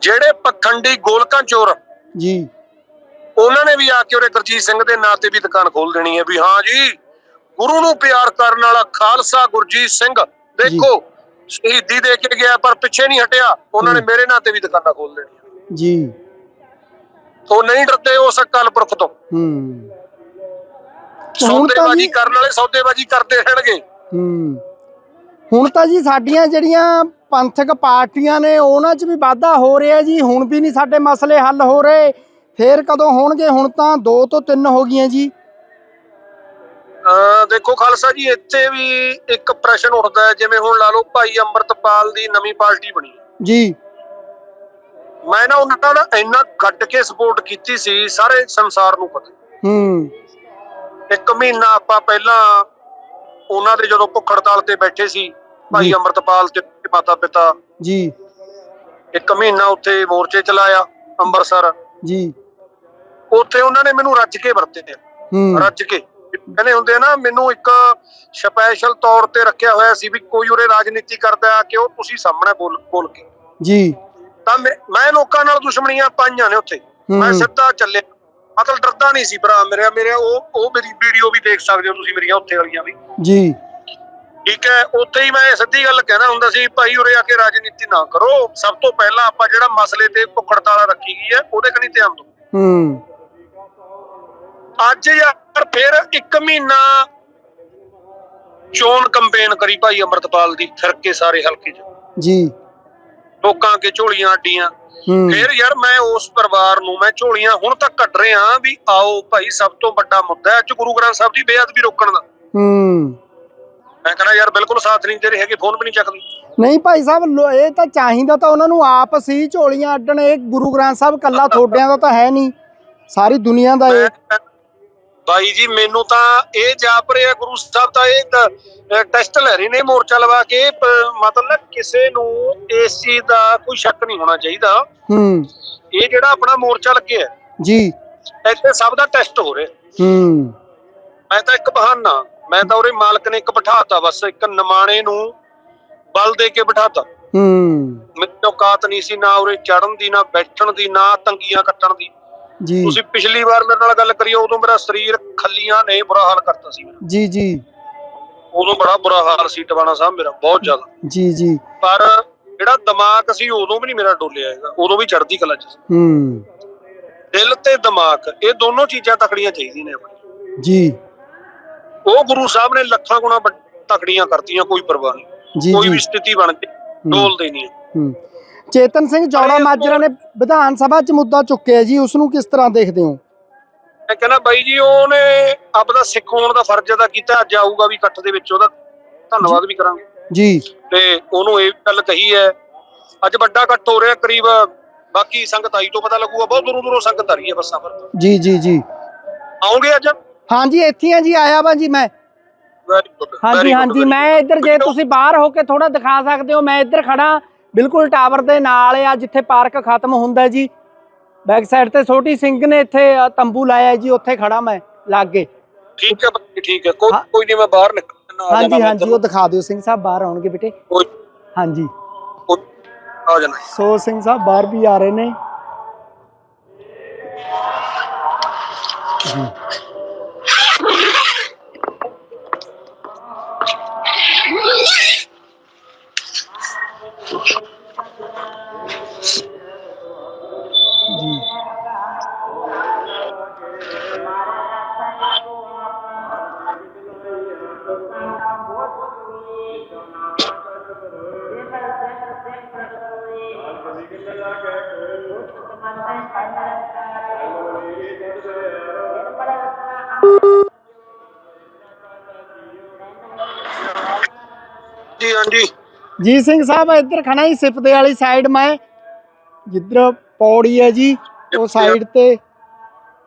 ਜਿਹੜੇ ਪਖੰਡੀ ਗੋਲਕਾਂ ਚੋਰ ਜੀ। ਉਹਨਾਂ ਨੇ ਵੀ ਆ ਕੇ ਉਰੇ ਗਰਜੀਤ ਸਿੰਘ ਦੇ ਨਾਂ ਤੇ ਵੀ ਦੁਕਾਨ ਖੋਲ ਦੇਣੀ ਹੈ ਵੀ ਹਾਂ ਜੀ ਗੁਰੂ ਨੂੰ ਪਿਆਰ ਕਰਨ ਵਾਲਾ ਖਾਲਸਾ ਗੁਰਜੀਤ ਸਿੰਘ। ਦੇਖੋ ਸ਼ਹੀਦੀ ਦੇ ਕੇ ਗਿਆ ਪਰ ਪਿੱਛੇ ਨਹੀਂ ਹਟਿਆ ਉਹਨਾਂ ਨੇ। ਮੇਰੇ ਨਾਂ ਤੇ ਵੀ ਦੁਕਾਨਾਂ ਖੋਲ ਦੇਣੀਆਂ। ਜੀ। ਉਹ ਨਹੀਂ ਡਰਦੇ ਉਸ ਅਕਾਲ ਪੁਰਖ ਤੋਂ। ਹੂੰ। ਸੌਦੇਬਾਜ਼ੀ ਕਰਨ ਵਾਲੇ ਸੌਦੇਬਾਜ਼ੀ ਕਰਦੇ ਰਹਿਣਗੇ। ਹੂੰ। ਹੁਣ ਤਾਂ ਜੀ ਸਾਡੀਆਂ ਜਿਹੜੀਆਂ ਪੰਥਕ ਪਾਰਟੀਆਂ ਨੇ ਉਹਨਾਂ 'ਚ ਵੀ ਵਾਧਾ ਹੋ ਰਿਹਾ ਜੀ ਹੁਣ ਵੀ ਨਹੀਂ ਸਾਡੇ ਮਸਲੇ ਹੱਲ ਹੋ ਰਹੇ। ਫੇਰ ਕਦੋਂ ਹੋਣਗੇ? ਹੁਣ ਤਾਂ 2 ਤੋਂ 3 ਹੋ ਗਈਆਂ ਜੀ। ਦੇਖੋ ਖਾਲਸਾ ਜੀ ਇੱਥੇ ਵੀ ਇੱਕ ਪ੍ਰਸ਼ਨ ਉੱਠਦਾ ਹੈ ਜਿਵੇਂ ਹੁਣ ਲਾ ਲਓ ਭਾਈ ਅੰਮ੍ਰਿਤਪਾਲ ਦੀ ਨਵੀਂ ਪਾਰਟੀ ਬਣੀ। ਜੀ। ਮੈਂ ਨਾ ਉਹਨਾਂ ਦਾ ਇੰਨਾ ਗੱਡ ਕੇ ਸਪੋਰਟ ਕੀਤੀ ਸੀ ਸਾਰੇ ਸੰਸਾਰ ਨੂੰ ਪਤਾ। ਹੂੰ। ਇੱਕ ਮਹੀਨਾ ਆਪਾਂ ਪਹਿਲਾਂ ਉਹਨਾਂ ਦੇ ਜਦੋਂ ਭੁੱਖ ਹੜਤਾਲ ਤੇ ਬੈਠੇ ਸੀ ਭਾਈ। ਅੰਮ੍ਰਿਤਪਾਲ ਤੇ ਮਾਤਾ ਪਿਤਾ ਜੀ। ਇੱਕ ਮਹੀਨਾ ਉੱਥੇ ਮੋਰਚੇ ਚਲਾਇਆ ਅੰਮ੍ਰਿਤਸਰ। ਜੀ। ਉੱਥੇ ਉਹਨਾਂ ਨੇ ਮੈਨੂੰ ਰੱਜ ਕੇ ਵਰਤਿਆ ਹੂੰ। ਰੱਜ ਕੇ। ਕਹਿੰਦੇ ਹੁੰਦੇ ਨਾ ਮੈਨੂੰ ਇੱਕ ਸਪੈਸ਼ਲ ਤੌਰ ਤੇ ਰੱਖਿਆ ਹੋਇਆ ਸੀ ਵੀ ਕੋਈ ਉਰੇ ਰਾਜਨੀਤੀ ਕਰਦਾ ਕਿ ਉਹ ਤੁਸੀਂ ਸਾਹਮਣੇ ਬੋਲ ਬੋਲ ਕੇ। ਜੀ। ਤਾਂ ਮੈਂ ਲੋਕਾਂ ਨਾਲ ਦੁਸ਼ਮਣੀਆਂ ਪਾਈਆਂ ਨੇ ਉੱਥੇ। ਮੈਂ ਸਿੱਧਾ ਚੱਲਿਆ। ਮਤਲਬ ਡਰਦਾ ਨਹੀਂ ਸੀ ਭਰਾ ਮੇਰੇ ਮੇਰੇ ਉਹ ਉਹ ਮੇਰੀ ਵੀਡੀਓ ਵੀ ਦੇਖ ਸਕਦੇ ਹੋ ਤੁਸੀਂ ਮੇਰੀਆਂ ਉੱਥੇ ਵਾਲੀਆਂ ਵੀ। ਜੀ। ਠੀਕ ਹੈ ਉੱਥੇ ਹੀ ਮੈਂ ਸਿੱਧੀ ਗੱਲ ਕਹਿਣਾ ਹੁੰਦਾ ਸੀ ਭਾਈ ਉਰੇ ਆ ਕੇ ਰਾਜਨੀਤੀ ਨਾ ਕਰੋ। ਸਭ ਤੋਂ ਪਹਿਲਾਂ ਆਪਾਂ ਜਿਹੜਾ ਮਸਲੇ ਤੇ ਭੁੱਖੜਤਾਲਾ ਰੱਖੀ ਗਈ ਹੈ ਉਹਦੇ ਕਨੀ ਧਿਆਨ ਦਿਓ। ਹੂੰ। ਅੱਜ ਯਾਰ ਫਿਰ ਇੱਕ ਮਹੀਨਾ ਚੋਣ ਕੰਪੇਨ ਕਰੀ ਭਾਈ ਅਮਰਤਪਾਲ ਦੀ ਫਿਰ ਕੇ ਸਾਰੇ ਹਲਕੇ 'ਚ। ਜੀ। ਲੋਕਾਂ ਕੇ ਝੋਲੀਆਂ ਅੱਡੀਆਂ। ਫਿਰ ਯਾਰ ਮੈਂ ਉਸ ਪਰਿਵਾਰ ਨੂੰ ਮੈਂ ਝੋਲੀਆਂ ਹੁਣ ਤੱਕ ਕੱਢ ਰਿਹਾ ਵੀ ਆਓ ਭਾਈ ਸਭ ਤੋਂ ਵੱਡਾ ਮੁੱਦਾ ਅੱਜ ਗੁਰੂ ਗ੍ਰੰਥ ਸਾਹਿਬ ਦੀ ਬੇਅਦਬੀ ਰੋਕਣ ਦਾ। ਹੂੰ। ਮੈਂ ਕਹਿੰਦਾ ਯਾਰ ਬਿਲਕੁਲ ਸਾਥ ਨਹੀਂ ਰਹੇ ਹੈਗੇ ਫੋਨ ਵੀ ਨਹੀਂ ਚੱਕਦੇ। ਨਹੀਂ ਭਾਈ ਸਾਹਿਬ ਲੋ- ਇਹ ਤਾਂ ਚਾਹੀਦਾ ਤਾਂ ਉਹਨਾਂ ਨੂੰ ਆਪ ਸੀ ਝੋਲੀਆਂ ਅੱਡਣ ਇਹ ਗੁਰੂ ਗ੍ਰੰਥ ਸਾਹਿਬ ਕੱਲਾ ਥੋੜਿਆਂ ਦਾ ਤਾਂ ਹੈ ਨਹੀਂ ਸਾਰੀ ਦੁਨੀਆ ਦਾ ਇਹ। ਮੈਂ- ਬਾਈ ਜੀ ਮੈਨੂੰ ਤਾਂ ਇਹ ਜਾਪ ਰਿਹਾ ਗੁਰੂ ਸਾਹਿਬ ਤਾਂ ਇਹ ਟ- ਟੈਸਟ ਲੈ ਰਹੇ ਨੇ ਮੋਰਚਾ ਲਵਾ ਕੇ ਪ- ਮਤਲਬ ਕਿਸੇ ਨੂੰ ਇਸ ਚੀਜ਼ ਦਾ ਕੋਈ ਸ਼ੱਕ ਨਹੀਂ ਹੋਣਾ ਚਾਹੀਦਾ। ਹੂੰ। ਇਹ ਜਿਹੜਾ ਆਪਣਾ ਮੋਰਚਾ ਲੱਗਿਆ ਜੀ। ਇੱਥੇ ਸਭ ਦਾ ਟੈਸਟ ਹੋ ਰਿਹਾ ਹੂੰ। ਮੈਂ ਤਾਂ ਇੱਕ ਬਹਾਨਾ ਮੈਂ ਤਾਂ ਉਹਦੇ ਮਾਲਕ ਨੇ ਇੱਕ ਬਿਠਾਤਾ ਬਸ ਇੱਕ ਨਿਮਾਣੇ ਨੂੰ ਬਲ ਦੇ ਕੇ ਬਿਠਾਤਾ। ਹੂੰ। ਮੈਨੂੰ ਔਕਾਤ ਨਹੀਂ ਸੀ ਨਾ ਉਰੇ ਚੜਨ ਦੀ ਨਾ ਬੈਠਣ ਦੀ ਨਾ ਤੰਗੀਆਂ ਕੱਟਣ ਦੀ। ਜੀ। ਤੁਸੀਂ ਪਿਛਲੀ ਵਾਰ ਮੇਰੇ ਨਾਲ ਗੱਲ ਕਰੀ ਉਦੋਂ ਮੇਰਾ ਸਰੀਰ ਖੱਲੀਆਂ ਨੇ ਬੁਰਾ ਹਾਲ ਕਰਤਾ ਸੀ ਮੇਰਾ। ਜੀ ਜੀ। ਉਦੋਂ ਬੜਾ ਬੁਰਾ ਹਾਲ ਸੀ ਟਵਾਣਾ ਸਾਹਿਬ ਮੇਰਾ ਬਹੁਤ ਜ਼ਿਆਦਾ। ਜੀ ਜੀ। ਪਰ ਜਿਹੜਾ ਦਿਮਾਗ ਸੀ ਉਦੋਂ ਵੀ ਨਹੀਂ ਮੇਰਾ ਡੋਲਿਆ ਹੈਗਾ ਉਦੋਂ ਵੀ ਚੜ੍ਹਦੀ ਕਲਾ ਚ ਸੀ। ਹੂੰ। ਦਿਲ ਤੇ ਦਿਮਾਗ ਇਹ ਦੋਨੋਂ ਚੀਜ਼ਾਂ ਤਕੜੀਆਂ ਚਾਹੀਦੀਆਂ ਨੇ ਆਪਣੀ ਜੀ। ਉਹ ਗੁਰੂ ਸਾਹਿਬ ਨੇ ਲੱਖਾਂ ਗੁਣਾ ਤਕੜੀਆਂ ਕਰਤੀਆਂ ਕੋਈ ਪਰਵਾਹ ਨਹੀਂ। ਕੋਈ ਵੀ ਸਥਿਤੀ ਬਣ ਜੇ ਡੋਲਦੇ ਨਹੀਂ ਹੂੰ। ਚੇਤਨ ਸਿੰਘ ਜੌੜਾ ਮਾਜਰਾ ਨੇ ਵਿਧਾਨ ਸਭਾ 'ਚ ਮੁੱਦਾ ਚੁੱਕਿਆ ਜੀ ਉਸ ਨੂੰ ਕਿਸ ਤਰ੍ਹਾਂ ਦੇਖਦੇ ਹੋ? ਮੈਂ ਕਹਿੰਦਾ ਬਾਈ ਜੀ ਉਹਨੇ ਆਪਦਾ ਸਿੱਖ ਹੋਣ ਦਾ ਫਰਜ਼ ਅਦਾ ਕੀਤਾ ਅੱਜ ਆਊਗਾ ਵੀ ਇਕੱਠ ਦੇ ਵਿੱਚ ਉਹਦਾ। ਧੰਨਵਾਦ ਵੀ ਕਰਾਂਗੇ। ਜੀ। ਤੇ ਉਹਨੂੰ ਇਹ ਗੱਲ ਕਹੀ ਹੈ ਅੱਜ ਵੱਡਾ ਇਕੱਠ ਹੋ ਰਿਹਾ ਕਰੀਬ ਬਾਕੀ ਸੰਗਤ ਆਈ ਤੋਂ ਪਤਾ ਲੱਗੂਗਾ ਬਹੁਤ ਦੂਰੋਂ ਦੂਰੋਂ ਸੰਗਤ ਆ ਰਹੀ ਹੈ ਬੱਸਾਂ ਪਰ। ਜੀ ਜੀ ਜੀ। ਆਉਂਗੇ ਅੱਜ? ਹਾਂਜੀ ਇੱਥੇ ਆ ਜੀ ਆਇਆ ਵਾ ਜੀ ਮੈਂ। ਹਾਂਜੀ ਹਾਂਜੀ ਮੈਂ ਇੱਧਰ ਜੇ ਤੁਸੀਂ ਬਾਹਰ ਹੋ ਕੇ ਥੋੜਾ ਦਿਖਾ ਸਕਦੇ ਹੋ ਮੈਂ ਇੱਧਰ ਖੜਾ ਬਿਲਕੁਲ ਟਾਵਰ ਦੇ ਨਾਲ ਆ ਜਿੱਥੇ ਪਾਰਕ ਖਤਮ ਹੁੰਦਾ ਜੀ। ਬੈਕ ਸਾਈਡ ਤੇ ਛੋਟੀ ਸਿੰਘ ਨੇ ਇੱਥੇ ਤੰਬੂ ਲਾਇਆ ਜੀ ਉੱਥੇ ਖੜਾ ਮੈਂ ਲਾਗੇ। ਠੀਕ ਹੈ ਠੀਕ ਹੈ। ਕੋਈ ਨਹੀਂ ਮੈਂ ਬਾਹਰ ਨਿਕਲਣਾ ਹਾਂਜੀ ਹਾਂਜੀ ਉਹ ਦਿਖਾ ਦਿਓ ਸਿੰਘ ਸਾਹਿਬ ਬਾਹਰ ਆਉਣਗੇ ਬੇਟੇ। ਹਾਂਜੀ। ਆ ਜਾਣਾ। ਸੋ ਸਿੰਘ ਸਾਹਿਬ ਬਾਹਰ ਵੀ ਆ ਰਹੇ ਨੇ। ਜੀ ਜੀ ਜੀ ਹਾਂਜੀ ਜੀ ਸਿੰਘ ਸਾਹਿਬ ਇੱਧਰ ਖੜਾ ਹੀ ਸਿਪਦੇ ਵਾਲੀ ਸਾਈਡ ਮੈਂ। ਜਿੱਧਰ ਪੌੜੀ ਹੈ ਜੀ ਉਹ ਸਾਈਡ ਤੇ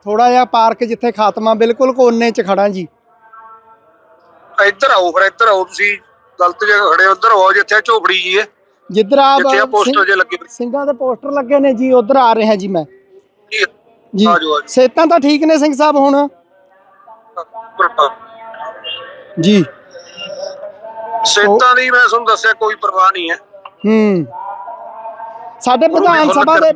ਥੋੜਾ ਜਿਹਾ ਪਾਰਕ ਜਿੱਥੇ ਖਾਤਮਾ ਬਿਲਕੁਲ ਕੋਨੇ 'ਚ ਖੜਾ ਜੀ। ਇੱਧਰ ਆਓ ਫਿਰ ਇੱਧਰ ਆਓ ਤੁਸੀਂ। ਗਲਤ ਜਗ੍ਹਾ ਖੜੇ ਉੱਧਰ ਆਓ ਜਿੱਥੇ ਝੋਪੜੀ ਜੀ ਹੈ। ਜਿੱਧਰ ਆ ਜਿੱਥੇ ਪੋਸਟਰ ਜੇ ਲੱਗੇ। ਸਿੰਘਾਂ ਦੇ ਪੋਸਟਰ ਲੱਗੇ ਨੇ ਜੀ ਉਧਰ ਆ ਰਹੇ ਜੀ ਮੈਂ। ਜੀ ਸੇਤਾਂ ਤਾਂ ਠੀਕ ਨੇ ਸਿੰਘ ਸਾਹਿਬ ਹੁਣ? ਜੀ। ਸੇਤਾਂ ਦੀ ਮੈਂ ਤੁਹਾਨੂੰ ਦੱਸਿਆ ਕੋਈ ਪਰਵਾਹ ਨਹੀਂ ਹੈ। ਹੂੰ। ਸਾਡੇ ਵਿਧਾਨ ਸਭਾ ਦੇ।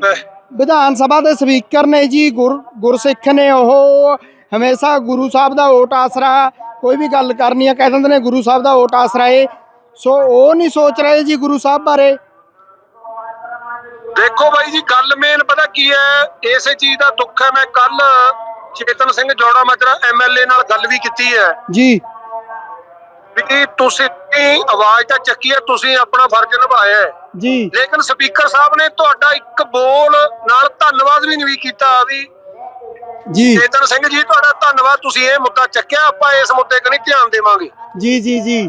ਵਿਧਾਨ ਸਭਾ ਦੇ ਸਪੀਕਰ ਨੇ ਜੀ ਗੁਰ ਗੁਰਸਿੱਖ ਨੇ ਉਹ ਹਮੇਸ਼ਾ ਗੁਰੂ ਸਾਹਿਬ ਦਾ ਓਟ ਆਸਰਾ ਕੋਈ ਵੀ ਗੱਲ ਕਰਨੀ ਆ ਕਹਿ ਦਿੰਦੇ ਨੇ ਗੁਰੂ ਸਾਹਿਬ ਦਾ ਓਟ ਆਸਰਾ ਏ। ਸੋ ਉਹ ਨਹੀਂ ਸੋਚ ਰਹੇ ਜੀ ਗੁਰੂ ਸਾਹਿਬ ਬਾਰੇ। ਦੇਖੋ ਬਾਈ ਜੀ ਗੱਲ ਮੇਨ ਪਤਾ ਕੀ ਹੈ? ਇਸੇ ਚੀਜ਼ ਦਾ ਦੁੱਖ ਹੈ ਮੈਂ ਕੱਲ ਚੇਤਨ ਸਿੰਘ ਜੋੜਾ ਮਾਜਰਾ ਐਮਐਲਏ ਨਾਲ ਗੱਲ ਵੀ ਕੀਤੀ ਹੈ। ਜੀ। ਵੀ ਤੁਸੀਂ ਆਵਾਜ਼ ਤਾਂ ਚੱਕੀ ਹੈ ਤੁਸੀਂ ਆਪਣਾ ਫਰਜ਼ ਨਿਭਾਇਆ ਹੈ। ਜੀ। ਲੇਕਿਨ ਸਪੀਕਰ ਸਾਹਿਬ ਨੇ ਤੁਹਾਡਾ ਇੱਕ ਬੋਲ ਨਾਲ ਧੰਨਵਾਦ ਵੀ ਨਹੀਂ ਕੀਤਾ ਵੀ। ਜੀ। ਚੇਤਨ ਸਿੰਘ ਜੀ ਤੁਹਾਡਾ ਧੰਨਵਾਦ ਤੁਸੀਂ ਇਹ ਮੁੱਦਾ ਚੱਕਿਆ ਆਪਾਂ ਇਸ ਮੁੱਦੇ ਕਨੀ ਧਿਆਨ ਦੇਵਾਂਗੇ। ਜੀ ਜੀ ਜੀ।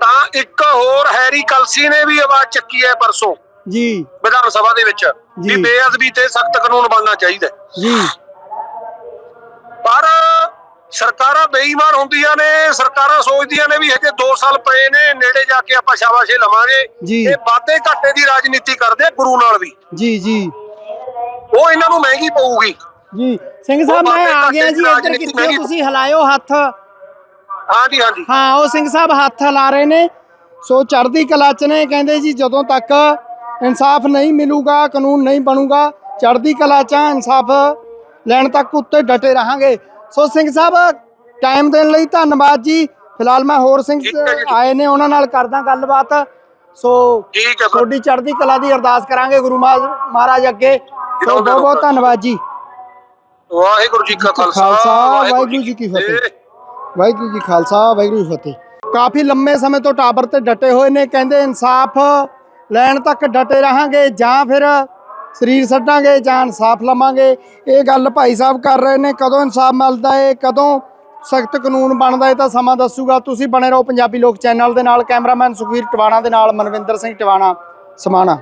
ਤਾਂ ਇੱਕ ਹੋਰ ਹੈਰੀ ਕਲਸੀ ਨੇ ਵੀ ਆਵਾਜ਼ ਚੱਕੀ ਹੈ ਪਰਸੋਂ। ਜੀ। ਵਿਧਾਨ ਸਭਾ ਦੇ ਵਿੱਚ। ਵੀ। ਬੇਅਦਬੀ ਤੇ ਸਖਤ ਕਾਨੂੰਨ ਬਣਨਾ ਚਾਹੀਦਾ। ਜੀ। ਸਰਕਾਰਾਂ ਬੇਈਮਾਨ ਹੁੰਦੀਆਂ ਨੇ ਸਰਕਾਰਾਂ ਸੋਚਦੀਆਂ ਨੇ ਵੀ ਹਜੇ 2 ਸਾਲ ਪਏ ਨੇ ਨੇੜੇ ਜਾ ਕੇ ਆਪਾਂ ਸ਼ਾਬਾਸ਼ੇ ਲਵਾਂਗੇ। ਜੀ। ਇਹ ਵਾਧੇ ਘਾਟੇ ਦੀ ਰਾਜਨੀਤੀ ਕਰਦੇ ਗੁਰੂ ਨਾਲ ਵੀ। ਜੀ ਜੀ। ਉਹ ਇਹਨਾਂ ਨੂੰ ਮਹਿੰਗੀ ਪਊਗੀ। ਜੀ ਸਿੰਘ ਸਾਹਿਬ ਮੈਂ ਆ ਗਿਆ ਜੀ ਇੱਧਰ ਕਿੱਥੇ ਹੋ। ਤੁਸੀਂ ਹਿਲਾਇਓ ਹੱਥ। ਹਾਂਜੀ ਹਾਂਜੀ। ਹਾਂ ਉਹ ਸਿੰਘ ਸਾਹਿਬ ਹੱਥ ਲਾ ਰਹੇ ਨੇ। ਸੋ ਚੜ੍ਹਦੀ ਕਲਾ ਚ ਨੇ ਕਹਿੰਦੇ ਜੀ ਜਦੋਂ ਤੱਕ ਇਨਸਾਫ ਨਹੀਂ ਮਿਲੂਗਾ ਕਾਨੂੰਨ ਨਹੀਂ ਬਣੂਗਾ ਚੜ੍ਹਦੀ ਕਲਾ ਚ ਇਨਸਾਫ ਲੈਣ ਤੱਕ ਉੱਤੇ ਡਟੇ ਰਹਾਂਗੇ। ਸੋ ਸਿੰਘ ਸਾਹਿਬ ਟਾਈਮ ਦੇਣ ਲਈ ਧੰਨਵਾਦ ਜੀ। ਫਿਲਹਾਲ ਮੈਂ ਹੋਰ ਸਿੰਘ। ਆਏ ਨੇ ਉਹਨਾਂ ਨਾਲ ਕਰਦਾ ਗੱਲਬਾਤ। ਸੋ ਠੀਕ ਹੈ ਫਿਰ। ਤੁਹਾਡੀ ਚੜ੍ਹਦੀ ਕਲਾ ਦੀ ਅਰਦਾਸ ਕਰਾਂਗੇ ਗੁਰੂ ਮਹਾ- ਮਹਾਰਾਜ ਅੱਗੇ। ਸੋ ਬਹੁਤ ਬਹੁਤ ਧੰਨਵਾਦ ਜੀ। ਵਾਹਿਗੁਰੂ ਜੀ ਕਾ ਖਾਲਸਾ ਖਾਲਸਾ, ਵਾਹਿਗੁਰੂ ਜੀ ਕੀ ਫਤਿਹ। ਵਾਹਿਗੁਰੂ ਜੀ ਖਾਲਸਾ ਵਾਹਿਗੁਰੂ ਜੀ ਫਤਿਹ। ਕਾਫੀ ਲੰਮੇ ਸਮੇਂ ਤੋਂ ਟਾਬਰ ਤੇ ਡਟੇ ਹੋਏ ਨੇ ਕਹਿੰਦੇ ਇਨਸਾਫ ਲੈਣ ਤੱਕ ਡਟੇ ਰਹਾਂਗੇ ਜਾਂ ਫਿਰ ਸਰੀਰ ਛੱਡਾਂਗੇ ਜਾਂ ਇਨਸਾਫ ਲਵਾਂਗੇ। ਇਹ ਗੱਲ ਭਾਈ ਸਾਹਿਬ ਕਰ ਰਹੇ ਨੇ, ਕਦੋਂ ਇਨਸਾਫ ਮਿਲਦਾ ਏ, ਕਦੋਂ ਸਖਤ ਕਾਨੂੰਨ ਬਣਦਾ ਏ ਤਾਂ ਸਮਾਂ ਦੱਸੂਗਾ। ਤੁਸੀਂ ਬਣੇ ਰਹੋ ਪੰਜਾਬੀ ਲੋਕ ਚੈਨਲ ਦੇ ਨਾਲ, ਕੈਮਰਾਮੈਨ ਸੁਖਵੀਰ ਟਵਾਣਾ ਦੇ ਨਾਲ, ਮਨਵਿੰਦਰ ਸਿੰਘ ਟਵਾਣਾ, ਸਮਾਣਾ।